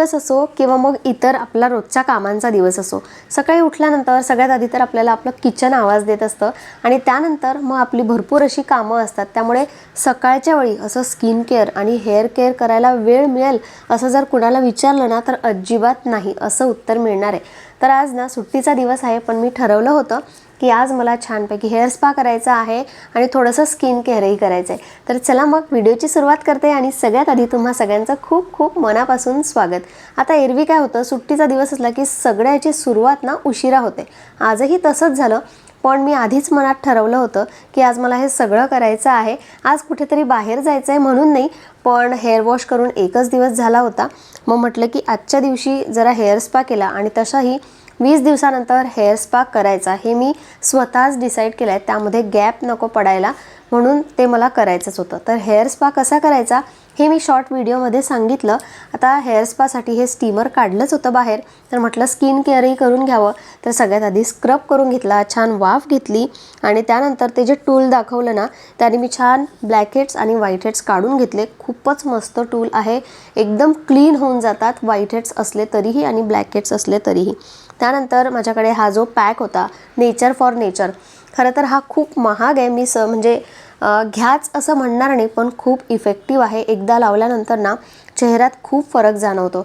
दिवस असो किंवा मग इतर आपला रोजच्या कामांचा दिवस असो. सकाळी उठल्यानंतर सगळ्यात आधी तर आपल्याला आपलं किचन आवाज देत असतं आणि त्यानंतर मग आपली भरपूर अशी कामं असतात. त्यामुळे सकाळच्या वेळी असं स्किन केअर आणि हेअर केअर करायला वेळ मिळेल असं जर कुणाला विचारलं ना तर अजिबात नाही असं उत्तर मिळणार आहे. तर आज ना सुट्टीचा दिवस आहे पण मी ठरवलं होतं की आज मला छानपैकी हेअर स्पा करायचा आहे आणि थोडंसं स्किन केअरही करायचं आहे तर चला मग व्हिडिओची सुरुवात करते आणि सगळ्यात आधी तुम्हा सगळ्यांचं खूप खूप मनापासून स्वागत. आता एरवी काय होतं सुट्टीचा दिवस असला की सगळ्याची सुरुवात ना उशिरा होते. आजही तसंच झालं पण मी आधीच मनात ठरवलं होतं की आज मला हे सगळं करायचं आहे. आज कुठेतरी बाहेर जायचं आहे म्हणून नाही पण हेअर वॉश करून एकच दिवस झाला होता. मग म्हटलं की आजच्या दिवशी जरा हेअर स्पा केला आणि तशाही वीस दिवसानंतर हेअर स्पा करायचा. हे मी स्वतःच डिसाईड केलं आहे त्यामध्ये गॅप नको पडायला म्हणून ते मला करायचंच होतं. तर हेअर स्पा कसा करायचा हे मी शॉर्ट व्हिडिओमध्ये सांगितलं. आता हेअर स्पासाठी हे स्टीमर काढलंच होतं बाहेर. तर म्हटलं स्किन केअरही करून घ्यावं. तर सगळ्यात आधी स्क्रब करून घेतला छान वाफ घेतली आणि त्यानंतर ते जे टूल दाखवलं ना त्याने मी छान ब्लॅक हेड्स आणि व्हाईट हेड्स काढून घेतले. खूपच मस्त टूल आहे. एकदम क्लीन होऊन जातात व्हाईट हेड्स असले तरीही आणि ब्लॅक हेड्स असले तरीही. त्यानंतर माझ्याकडे हा जो पॅक होता नेचर फॉर नेचर खरं तर हा खूप महाग आहे. मी स म्हणजे घ्याच असं म्हणणार नाही पण खूप इफेक्टिव्ह आहे. एकदा लावल्यानंतर ना चेहऱ्यात खूप फरक जाणवतो.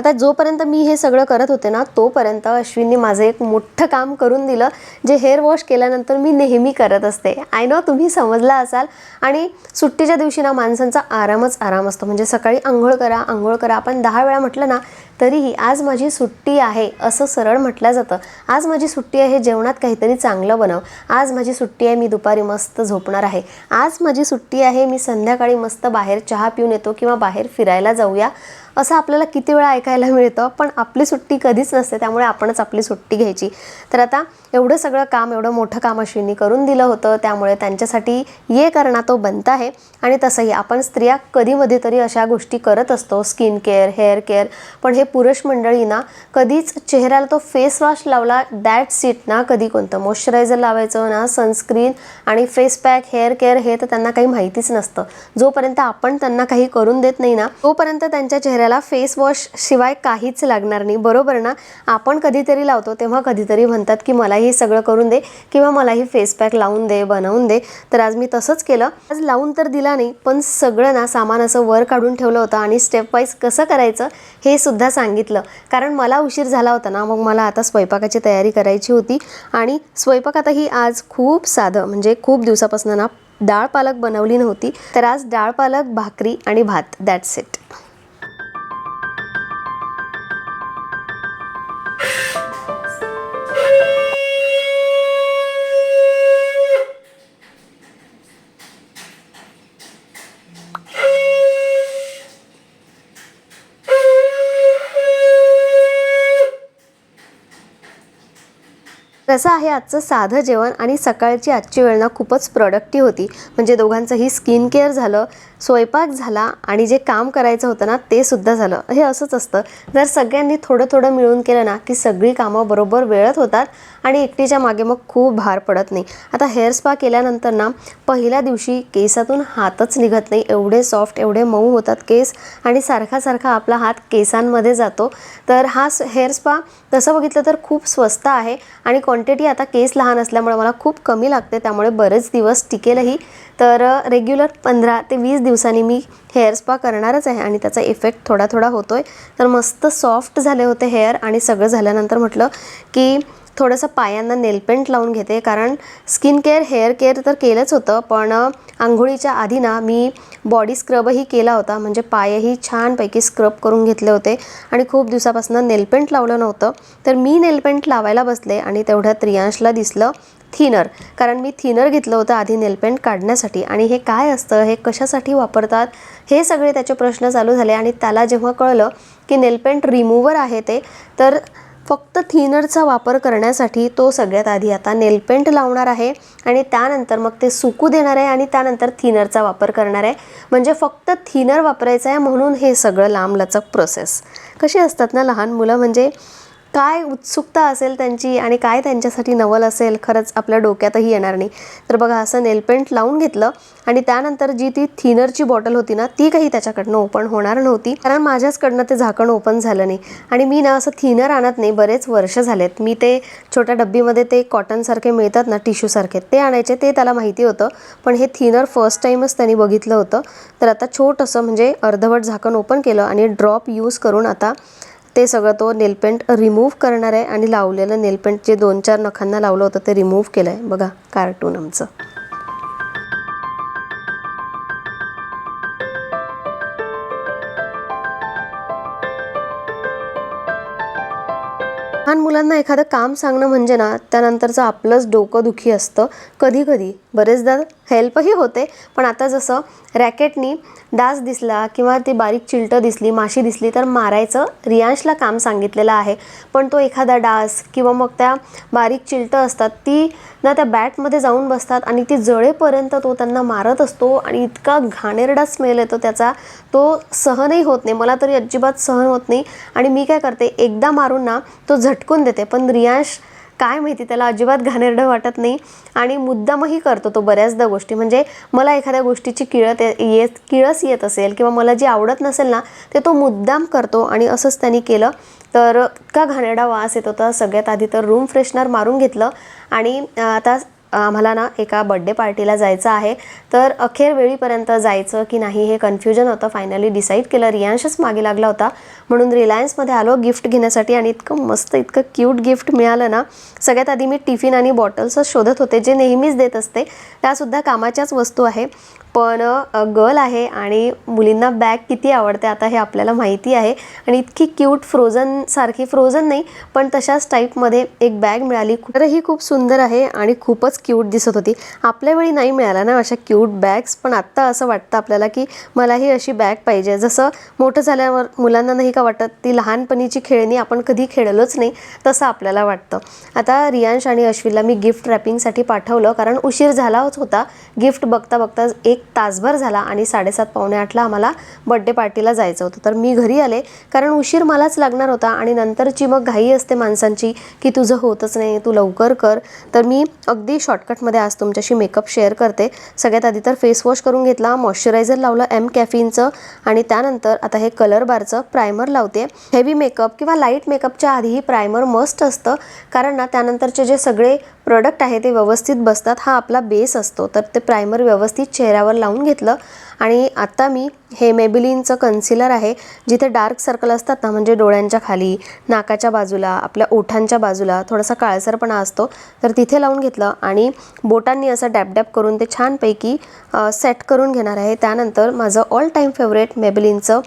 आता जोपर्यंत मी हे सगळं करत होते ना तोपर्यंत अश्विनने माझं एक मोठं काम करून दिलं जे हेअर वॉश केल्यानंतर मी नेहमी करत असते. आय नो तुम्ही समजला असाल. आणि सुट्टीच्या दिवशी ना माणसांचा आरामच आराम असतो. म्हणजे सकाळी आंघोळ करा आंघोळ करा. आपण दहा वेळा म्हटलं ना तरीही आज माझी सुट्टी आहे असं सरळ म्हटलं जातं. आज माझी सुट्टी आहे जेवणात काहीतरी चांगलं बनव. आज माझी सुट्टी आहे मी दुपारी मस्त झोपणार आहे. आज माझी सुट्टी आहे मी संध्याकाळी मस्त बाहेर चहा पिऊन येतो किंवा बाहेर फिरायला जाऊया. असं आपल्याला किती वेळा ऐकायला मिळतं पण आपली सुट्टी कधीच नसते त्यामुळे आपणच आपली सुट्टी घ्यायची. तर आता एवढं सगळं काम एवढं मोठं काम अश्विनी करून दिलं होतं त्यामुळे त्यांच्यासाठी ये करणा तो बनत आहे. आणि तसंही आपण स्त्रिया कधीमध्ये तरी अशा गोष्टी करत असतो स्किन केअर हेअर केअर पण हे पुरुष मंडळी ना कधीच चेहऱ्याला तो फेस वॉश लावला दॅट सीट ना कधी कोणतं मॉइश्चरायझर लावायचं ना सनस्क्रीन आणि फेस पॅक हेअर केअर हे तर त्यांना काही माहितीच नसतं. जोपर्यंत आपण त्यांना काही करून देत नाही ना तोपर्यंत त्यांच्या चेहऱ्याला फेस वॉश शिवाय काहीच लागणार नाही. बरोबर ना? आपण कधीतरी लावतो तेव्हा कधीतरी म्हणतात की मलाही हे सगळं करून दे किंवा मलाही फेस पॅक लावून दे बनवून दे. तर आज मी तसंच केलं. आज लावून तर दिला नाही पण सगळं ना सामान असं वर काढून ठेवलं होतं आणि स्टेप वाईज कसं करायचं हे सुद्धा सांगितलं. कारण मला उशीर झाला होता ना मग मला आता स्वयंपाकाची तयारी करायची होती. आणि स्वयंपाकातही आज खूप साधं म्हणजे खूप दिवसापासून ना डाळ पालक बनवली नव्हती. तर आज डाळ पालक भाकरी आणि भात. दॅट्स इट कसं आहे आजचं साधं जेवण आणि सकाळची आजची वेळ ना खूपच प्रोडक्टिव्ह होती. म्हणजे दोघांचंही स्किन केअर झालं. स्वयंपाक झाला आणि जे काम करायचं होतं ना ते सुद्धा झालं. हे असंच असतं. जर सगळ्यांनी थोडं थोडं मिळून केलं ना की सगळी कामं बरोबर वेळत होतात आणि एकटीच्या मागे मग खूप भार पडत नाही. आता हेअर स्पा केल्यानंतर ना पहिल्या दिवशी केसातून हातच निघत नाही. एवढे सॉफ्ट एवढे मऊ होतात केस आणि सारखा सारखा आपला हात केसांमध्ये जातो. तर हा हेअर स्पा तसं बघितलं तर खूप स्वस्त आहे आणि क्वांटिटी आता केस लहान असल्यामुळे मला खूप कमी लागते. त्यामुळे बरेच दिवस टिकेलही. तर रेग्युलर पंधरा ते वीस दिवसांनी मी हेअर स्पा करणारच आहे आणि त्याचा इफेक्ट थोडा थोडा होतो आहे तर मस्त सॉफ्ट झाले होते हेअर आणि सगळं झाल्यानंतर म्हटलं की थोडंसं पायांना नेलपेंट लावून घेते कारण स्किन केअर हेअर केअर तर केलंच होतं पण आंघोळीच्या आधी ना मी बॉडी स्क्रबही केला होता म्हणजे पायही छानपैकी स्क्रब करून घेतले होते आणि खूप दिवसापासून नेलपेंट लावलं नव्हतं. तर मी नेलपेंट लावायला बसले आणि तेवढ्यात रियांशला दिसलं थिनर कारण मी थिनर घेतलं होतं आधी नेलपेंट काढण्यासाठी. आणि हे काय असतं हे कशासाठी वापरतात हे सगळे त्याचे प्रश्न चालू झाले आणि त्याला जेव्हा कळलं की नेलपेंट रिमूवर आहे ते तर फक्त थिनरचा वापर करण्यासाठी तो सगळ्यात आधी आता नेलपेंट लावणार आहे आणि त्यानंतर मग ते सुकू देणार आहे आणि त्यानंतर थिनरचा वापर करणार आहे. म्हणजे फक्त थिनर वापरायचं आहे म्हणून हे सगळं लांबलचक प्रोसेस कशी असतात ना लहान मुलं? म्हणजे काय उत्सुकता असेल त्यांची आणि काय त्यांच्यासाठी नवल असेल खरंच आपल्या डोक्यातही येणार नाही. तर बघा असं नेलपेंट लावून घेतलं आणि त्यानंतर जी ती थिनरची बॉटल होती ना ती काही त्याच्याकडनं ओपन होणार नव्हती. कारण माझ्याचकडनं ते झाकण ओपन झालं नाही. आणि मी ना असं थिनर आणत नाही बरेच वर्ष झालेत. मी ते छोट्या डब्बीमध्ये ते कॉटनसारखे मिळतात ना टिश्यूसारखे ते आणायचे ते त्याला माहिती होतं. पण हे थिनर फर्स्ट टाईमच त्यांनी बघितलं होतं. तर आता छोटंसं म्हणजे अर्धवट झाकण ओपन केलं आणि ड्रॉप यूज करून आता ते सगळं तो नेलपेंट रिमूव्ह करणार आहे आणि लावलेलं नेलपेंट जे दोन चार नखांना लावलं होतं ते रिमूव्ह केलं आहे बघा कार्टून आमचं. लहान मुलांना एखादं काम सांगणं म्हणजे ना त्यानंतरचं आपलंच डोकं दुखी असतं. कधी कधी बरेचदा हेल्पही होते. पण आता जसं रॅकेटनी डास दिसला किंवा ती बारीक चिलटं दिसली माशी दिसली तर मारायचं रियांशला काम सांगितलेलं आहे. पण तो एखादा डास किंवा मग त्या बारीक चिलटं असतात ती ना त्या बॅटमध्ये जाऊन बसतात आणि ती जळेपर्यंत तो त्यांना मारत असतो आणि इतका घाणेरडा स्मेल येतो त्याचा. तो सहनही होत नाही. मला तरी अजिबात सहन होत नाही. आणि मी काय करते एकदा मारून ना तो झटकून देते. पण रियांश काय माहिती त्याला अजिबात घाणेरडं वाटत नाही. आणि मुद्दामही करतो तो बऱ्याचदा गोष्टी. म्हणजे मला एखाद्या गोष्टीची किळत येत किळस येत असेल किंवा मला जी आवडत नसेल ना ते तो मुद्दाम करतो आणि असंच त्यांनी केलं. तर इतका घाणेरडा वास येत होता. सगळ्यात आधी तर रूम फ्रेशनर मारून घेतलं. आणि आता आम्हाला ना एका बड्डे पार्टीला जायचं आहे. तर अखेर वेळीपर्यंत जायचं की नाही हे कन्फ्युजन होतं. फायनली डिसाईड केलं. रियांशच मागे लागला होता. म्हणून रिलायन्समध्ये आलो गिफ्ट घेण्यासाठी आणि इतकं मस्त इतकं क्यूट गिफ्ट मिळालं ना. सगळ्यात आधी मी टिफिन आणि बॉटल्सच शोधत होते जे नेहमीच देत असते. त्यासुद्धा कामाच्याच वस्तू आहे. पण गर्ल आहे आणि मुलींना बॅग किती आवडते आता हे आपल्याला माहिती आहे. आणि इतकी क्यूट फ्रोझन सारखी फ्रोझन नाही पण तशाच टाईपमध्ये एक बॅग मिळाली. ही खूप सुंदर आहे आणि खूपच क्यूट दिसत होती. आपल्या वेळी नाही मिळाला ना अशा क्यूट बॅग्स पण आत्ता असं वाटतं आपल्याला की मलाही अशी बॅग पाहिजे. जसं मोठं झाल्यावर मुलांना नाही का वाटत ती लहानपणीची खेळणी आपण कधी खेळलोच नाही तसं आपल्याला वाटतं. आता रियांश आणि अश्विनला मी गिफ्ट रॅपिंगसाठी पाठवलं कारण उशीर झालाच होता. गिफ्ट बघता बघता एक तासभर झाला आणि साडेसात पावणे आठला आम्हाला बड्डे पार्टीला जायचं होतं. तर मी घरी आले कारण उशीर मलाच लागणार होता आणि नंतरची मग घाई असते माणसांची की तुझं होतच नाही तू लवकर कर. तर मी अगदी शॉर्टकटमध्ये आज तुमच्याशी मेकअप शेअर करते. सगळ्यात आधी तर फेस वॉश करून घेतला मॉइश्चरायझर लावलं एम कॅफिनचं आणि त्यानंतर आता हे कलर बारचं प्रायमर लावते. हेवी मेकअप किंवा लाइट मेकअपच्या आधीही प्रायमर मस्ट असतं कारण ना त्यानंतरचे जे सगळे प्रोडक्ट आहे ते व्यवस्थित बसतात हा आपला बेस असतो. तर ते प्रायमर व्यवस्थित चेहऱ्यावर लावून घेतलं. आणि आता मी हे मेबिलिनचं कन्सिलर आहे जिथे डार्क सर्कल असतात ना म्हणजे डोळ्यांच्या खाली नाकाच्या बाजूला आपल्या ओठांच्या बाजूला थोडासा काळसरपणा असतो तर तिथे लावून घेतलं. आणि बोटांनी असं डॅप डॅप करून ते छानपैकी सेट करून घेणार आहे. त्यानंतर माझं ऑल टाईम फेवरेट मेबिलिनचं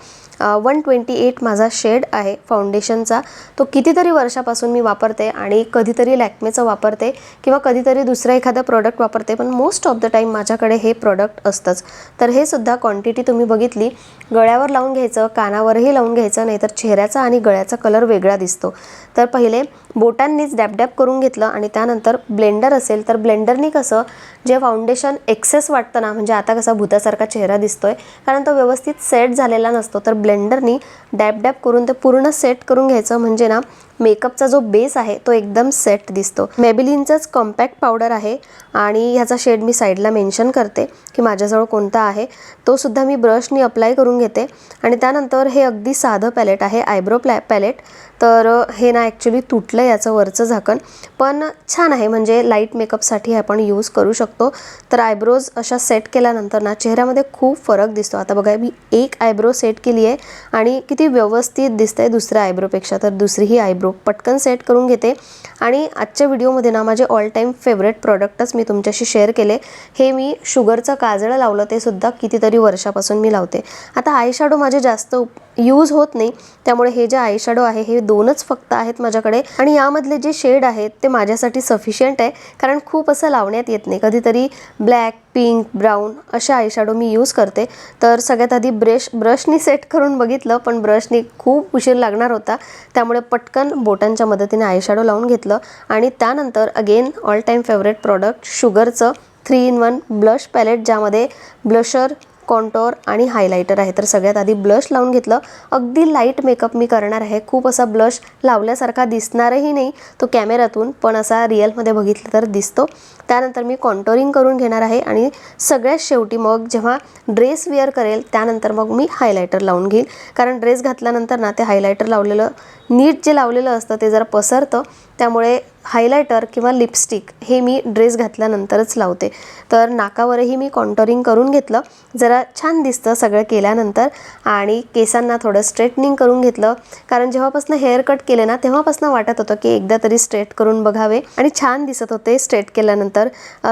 वन ट्वेंटी एट माझा शेड आहे फाउंडेशनचा तो कितीतरी वर्षापासून मी वापरते आणि कधीतरी लॅक्मेचं वापरते किंवा कधीतरी दुसरं एखादं प्रॉडक्ट वापरते पण मोस्ट ऑफ द टाईम माझ्याकडे हे प्रॉडक्ट असतंच. तर हे सुद्धा क्वांटिटी तुम्ही बघितली. गळ्यावर लावून घ्यायचं कानावरही लावून घ्यायचं नाहीतर चेहऱ्याचा आणि गळ्याचा कलर वेगळा दिसतो. तर पहिले बोटांनीच डॅप करून घेतलं आणि त्यानंतर ब्लेंडर असेल तर ब्लेंडरनी कसं जे फाउंडेशन एक्सेस वाटतं ना म्हणजे आता कसा भूतासारखा चेहरा दिसतोय कारण तो व्यवस्थित सेट झालेला नसतो तर ब्लेंडरनी डॅप डॅप करून ते पूर्ण सेट करून घ्यायचं. म्हणजे ना मेकअपचा जो बेस आहे तो एकदम सेट दिसतो. मेबिलिनचाच कॉम्पॅक्ट पावडर आहे आणि ह्याचा शेड मी साईडला मेन्शन करते की माझ्याजवळ कोणता आहे तो सुद्धा मी ब्रशनी अप्लाय करून घेते. आणि त्यानंतर हे अगदी साधं पॅलेट आहे आयब्रो प्लॅ पॅलेट तर हे ना ॲक्च्युली तुटलं याचं वरचं झाकण. पण छान आहे म्हणजे लाइट मेकअपसाठी आपण यूज करू शकतो. तर आयब्रोज अशा सेट केल्यानंतर ना चेहऱ्यामध्ये खूप फरक दिसतो. आता बघा मी एक आयब्रो सेट केली आहे आणि किती व्यवस्थित दिसतंय दुसऱ्या आयब्रोपेक्षा तर दुसरीही आयब्रो पटकन सेट करून घेते. आणि आजच्या व्हिडिओमध्ये ना माझे ऑल टाईम फेवरेट प्रॉडक्टच मी तुमच्याशी शेअर केले. हे मी शुगरचं काजळं लावलं ते सुद्धा कितीतरी वर्षापासून मी लावते. आता आय शॅडो माझे जास्त यूज होत नाही. त्यामुळे हे जे आयशॅडो आहे हे दोनच फक्त आहेत माझ्याकडे. आणि यामधले जे शेड आहेत ते माझ्यासाठी सफिशियंट आहे. कारण खूप असं लावण्यात येत नाही. कधीतरी ब्लॅक पिंक ब्राऊन अशा आय शॅडो मी यूज करते. तर सगळ्यात आधी ब्रश ब्रशनी सेट करून बघितलं पण ब्रशनी खूप उशीर लागणार होता. त्यामुळे पटकन बोटांच्या मदतीने आयशॅडो लावून घेतलं. आणि त्यानंतर again all time favourite product शुगरचं three in one blush palette ज्यामध्ये ब्लशर कॉन्टोर आणि हायलायटर आहे. तर सगळ्यात आधी ब्लश लावून घेतलं. अगदी लाइट मेकअप मी करणार आहे. खूप असा ब्लश लावल्यासारखा दिसणारही नाही. तो कॅमेऱ्यातून पण असा रिअलमध्ये बघितलं तर दिसतो. त्यानंतर मी कॉन्टोरिंग करून घेणार आहे आणि सगळ्यात शेवटी मग जेव्हा ड्रेस वेअर करेल त्यानंतर मग मी हायलायटर लावून घेईल. कारण ड्रेस घातल्यानंतर ना ते हायलायटर लावलेलं नीट जे लावलेलं असतं ते जरा पसरतं. त्यामुळे हायलायटर किंवा लिपस्टिक हे मी ड्रेस घातल्यानंतरच लावते. तर नाकावरही मी कॉन्टोरिंग करून घेतलं. जरा छान दिसतं सगळं केल्यानंतर आणि केसांना थोडं स्ट्रेटनिंग करून घेतलं. कारण जेव्हापासून हेअर कट केले ना तेव्हापासून वाटत होतं की एकदा तरी स्ट्रेट करून बघावे. आणि छान दिसत होते स्ट्रेट केल्यानंतर.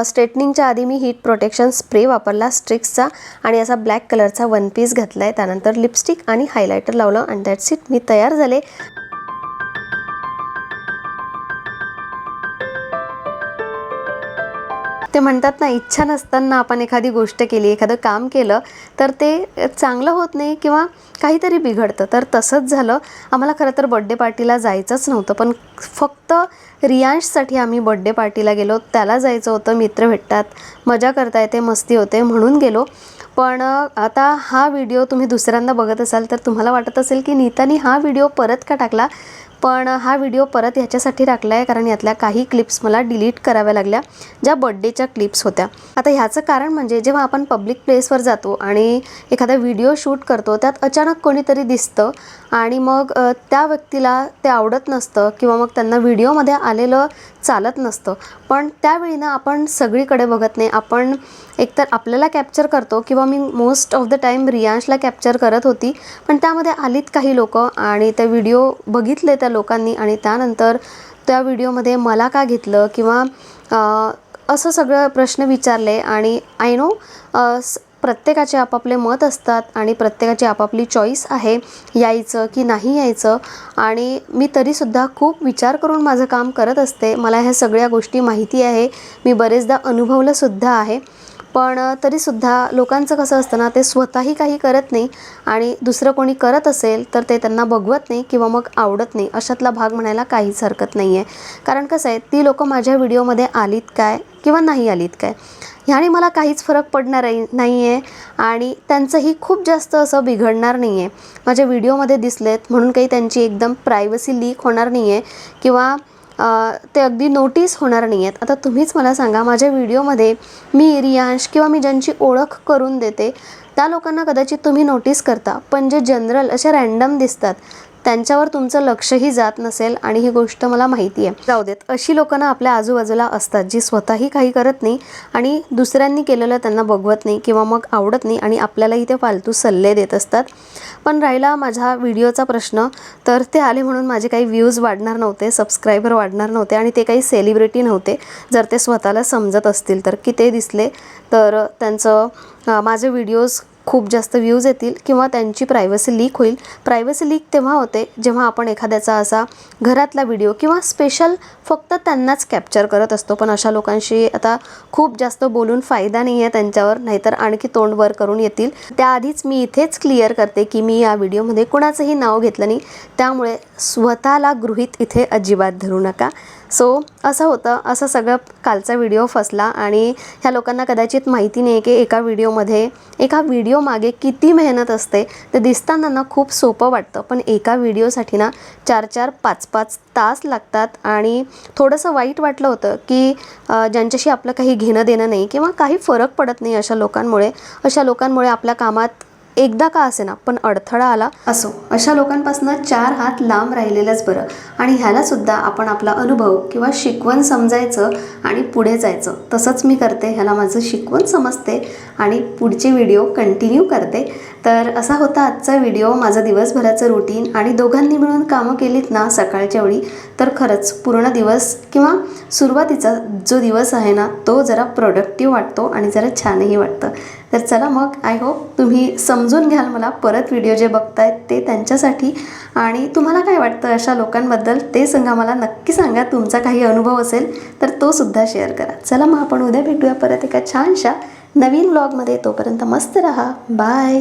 स्ट्रेटनिंगच्या आधी मी हीट प्रोटेक्शन स्प्रे वापरला स्ट्रिक्सचा आणि असा ब्लॅक कलरचा वन पीस घातला आहे त्यानंतर लिपस्टिक आणि हायलायटर लावलं. आणि दॅट्स इट मी तयार झाले. ते म्हणतात ना इच्छा नसताना आपण एखादी गोष्ट केली एखादं काम केलं तर ते चांगलं होत नाही किंवा काहीतरी बिघडतं. तर तसंच झालं. आम्हाला खरं तर बड्डे पार्टीला जायचंच नव्हतं पण फक्त रियांशसाठी आम्ही बड्डे पार्टीला गेलो. त्याला जायचं होतं मित्र भेटतात मजा करता येते मस्ती होते म्हणून गेलो. पण आता हा व्हिडिओ तुम्ही दुसऱ्यांदा बघत असाल तर तुम्हाला वाटत असेल की नीतानी हा व्हिडिओ परत का टाकला? पण हा व्हिडिओ परत ह्याच्यासाठी टाकला आहे कारण यातल्या काही क्लिप्स मला डिलीट कराव्या लागल्या ज्या बड्डेच्या क्लिप्स होत्या. आता ह्याचं कारण म्हणजे जेव्हा आपण पब्लिक प्लेसवर जातो आणि एखादा व्हिडिओ शूट करतो त्यात अचानक कोणीतरी दिसतं आणि मग त्या व्यक्तीला ते आवडत नसतं किंवा मग त्यांना व्हिडिओमध्ये आलेलं चालत नसतं. पण त्यावेळी ना आपण सगळीकडे बघत नाही. आपण एकतर आपल्याला कॅप्चर करतो किंवा मी मोस्ट ऑफ द टाईम रियांशला कॅप्चर करत होती. पण त्यामध्ये आलीत काही लोक आणि ते व्हिडिओ बघितले त्या लोकांनी आणि त्यानंतर त्या व्हिडिओमध्ये मला का घेतलं किंवा असं सगळं प्रश्न विचारले आणि आय नो प्रत्येकाचे आपापले मत असतात आणि प्रत्येकाची आपापली चॉईस आहे यायचं की नाही यायचं. आणि मी तरीसुद्धा खूप विचार करून माझं काम करत असते. मला ह्या सगळ्या गोष्टी माहिती आहे. मी बरेचदा अनुभवलंसुद्धा आहे. पण तरीसुद्धा लोकांचं कसं असतं ना ते स्वतःही काही करत नाही आणि दुसरं कोणी करत असेल तर ते त्यांना बघवत नाही किंवा मग आवडत नाही. अशातला भाग म्हणायला काहीच हरकत नाही आहे कारण कसं आहे ती लोकं माझ्या व्हिडिओमध्ये आलीत काय किंवा नाही आलीत काय ह्याने मला काहीच फरक पडणार नाही आहे आणि त्यांचंही खूप जास्त असं बिघडणार नाही आहे माझ्या व्हिडिओमध्ये दिसलेत म्हणून काही त्यांची एकदम प्रायव्हसी लीक होणार नाही आहे किंवा ते अगदी नोटीस होणार नाही आहेत आता तुम्हीच मला सांगा माझ्या व्हिडिओमध्ये मी रियांश किंवा मी ज्यांची ओळख करून देते त्या लोकांना कदाचित तुम्ही नोटीस करता. पण जे जनरल असे रॅन्डम दिसतात त्यांच्यावर तुमचं लक्षही जात नसेल आणि ही गोष्ट मला माहिती आहे. जाऊ देत. अशी लोकांना आपल्या आजूबाजूला असतात जी स्वतःही काही करत नाही आणि दुसऱ्यांनी केलेलं त्यांना बघवत नाही किंवा मग आवडत नाही आणि आपल्यालाही ते फालतू सल्ले देत असतात. पण राहिला माझा व्हिडिओचा प्रश्न तर ते आले म्हणून माझे काही व्ह्यूज वाढणार नव्हते सबस्क्रायबर वाढणार नव्हते आणि ते काही सेलिब्रिटी नव्हते. जर ते स्वतःला समजत असतील तर की ते दिसले तर त्यांचं माझे व्हिडिओज खूप जास्त व्ह्यूज येतील किंवा त्यांची प्रायव्हसी लीक होईल. प्रायव्हसी लीक तेव्हा होते जेव्हा आपण एखाद्याचा असा घरातला व्हिडिओ किंवा स्पेशल फक्त त्यांनाच कॅप्चर करत असतो. पण अशा लोकांशी आता खूप जास्त बोलून फायदा नाही आहे त्यांच्यावर नाहीतर आणखी तोंड वर करून येतील. त्याआधीच मी इथेच क्लिअर करते की मी या व्हिडिओमध्ये कुणाचंही नाव घेतलं नाही. त्यामुळे स्वतःला गृहीत इथे अजिबात धरू नका. सो असं होतं. असं सगळं कालचा व्हिडिओ फसला आणि ह्या लोकांना कदाचित माहिती नाही की एका व्हिडिओमध्ये एका व्हिडिओ मागे किती मेहनत असते ते दिसताना ना खूप सोपं वाटतं. पण एका व्हिडिओसाठी ना चार चार पाच पाच तास लागतात आणि थोडंसं वाईट वाटलं होतं की ज्यांच्याशी आपलं काही घेणं देणं नाही किंवा काही फरक पडत नाही अशा लोकांमुळे अशा लोकांमुळे आपल्या कामात एकदा का असेना पण अडथळा आला असो. अशा लोकांपासून चार हात लांब राहिलेलंच बरं. आणि ह्याला सुद्धा आपण आपला अनुभव किंवा शिकवण समजायचं आणि पुढे जायचं. तसंच मी करते ह्याला माझं शिकवण समजते आणि पुढचे व्हिडिओ कंटिन्यू करते. तर असा होता आजचा व्हिडिओ. माझं दिवसभराचं रुटीन आणि दोघांनी मिळून कामं केलीत ना सकाळच्या वेळी तर खरंच पूर्ण दिवस किंवा सुरुवातीचा जो दिवस आहे ना तो जरा प्रोडक्टिव्ह वाटतो आणि जरा छानही वाटतं. तर चला मग आय होप तुम्ही समजून घ्याल मला परत व्हिडिओ जे बघतायत ते त्यांच्यासाठी. आणि तुम्हाला काय वाटतं अशा लोकांबद्दल ते सांगा मला. नक्की सांगा तुमचा काही अनुभव असेल तर तो सुद्धा शेअर करा. चला मग आपण उद्या भेटूया परत एका छानशा नवीन ब्लॉगमध्ये तोपर्यंत मस्त रहा. बाय